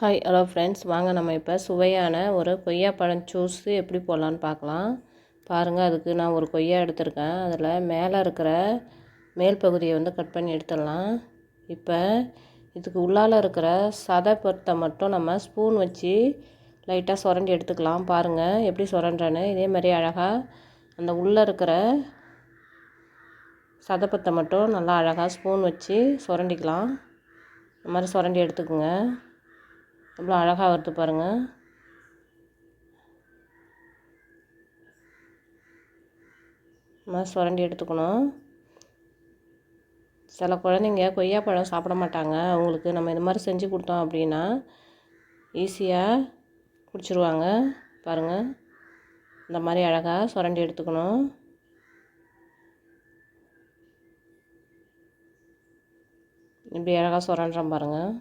Hi hello friends வாங்க நம்ம இப்போ சுவையான ஒரு கொய்யாப்பழம் ஜூஸ் எப்படி போடலான்னு பார்க்கலாம். பாருங்கள் அதுக்கு நான் ஒரு கொய்யா எடுத்திருக்கேன். அதில் மேலே இருக்கிற மேல் பகுதியை வந்து கட் பண்ணி எடுத்துடலாம். இப்போ இதுக்கு உள்ளால் இருக்கிற சதை பொருத்தை மட்டும் நம்ம ஸ்பூன் வச்சு லைட்டாக சுரண்டி எடுத்துக்கலாம். பாருங்கள் எப்படி சுரண்டுறேன்னு இதே மாதிரி அழகாக அந்த உள்ளே இருக்கிற சதப்பத்தை மட்டும் நல்லா அழகாக ஸ்பூன் வச்சு சுரண்டிக்கலாம். இந்த மாதிரி சுரண்டி எடுத்துக்கோங்க. எவ்வளோ அழகாக வருது பாருங்கள் நம்ம சுரண்டி எடுத்துக்கணும். சில குழந்தைங்க கொய்யாப்பழம் சாப்பிட மாட்டாங்க. அவங்களுக்கு நம்ம இது மாதிரி செஞ்சு கொடுத்தோம் அப்படின்னா ஈஸியாக குடிச்சிருவாங்க. பாருங்கள் இந்த மாதிரி அழகாக சுரண்டி எடுத்துக்கணும். இப்படி அழகாக சுரண்டுறோம் பாருங்கள்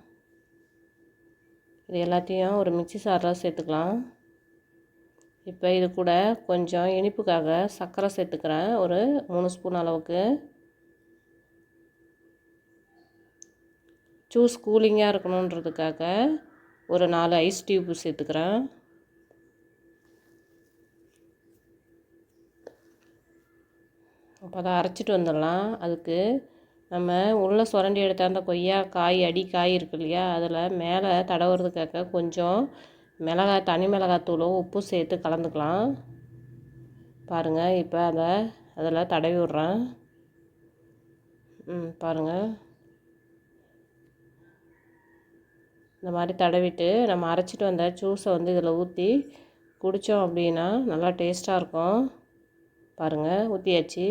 இது எல்லாத்தையும் ஒரு மிக்சி சாரில் சேர்த்துக்கலாம். இப்போ இது கூட கொஞ்சம் இனிப்புக்காக சர்க்கரை சேர்த்துக்கிறேன். ஒரு மூணு ஸ்பூன் அளவுக்கு. ஜூஸ் கூலிங்காக இருக்கணுன்றதுக்காக ஒரு நாலு ஐஸ் டியூப் சேர்த்துக்கிறேன். அப்போ அதை அரைச்சிட்டு வந்துடலாம். அதுக்கு நம்ம உள்ளே சுரண்டி எடுத்த அந்த கொய்யா காய் அடி காய் இருக்கு இல்லையா? அதில் மேலே தடவுறதுக்காக கொஞ்சம் மிளகாய் தனி மிளகாத்தூளும் உப்பு சேர்த்து கலந்துக்கலாம். பாருங்கள் இப்போ அதை அதில் தடவி விட்றேன். ம் பாருங்கள் இந்த மாதிரி தடவிட்டு நம்ம அரைச்சிட்டு வந்த ஜூஸை வந்து இதில் ஊற்றி குடித்தோம் அப்படின்னா நல்லா டேஸ்ட்டாக இருக்கும். பாருங்கள் ஊற்றியாச்சு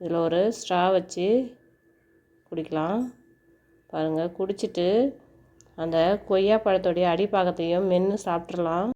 இதில் ஒரு ஸ்ட்ரா வச்சு குடிக்கலாம். பாருங்கள் குடிச்சிட்டு அந்த கொய்யா பழத்தோடைய அடிப்பாகத்தையும் மென்று சாப்பிட்றலாம்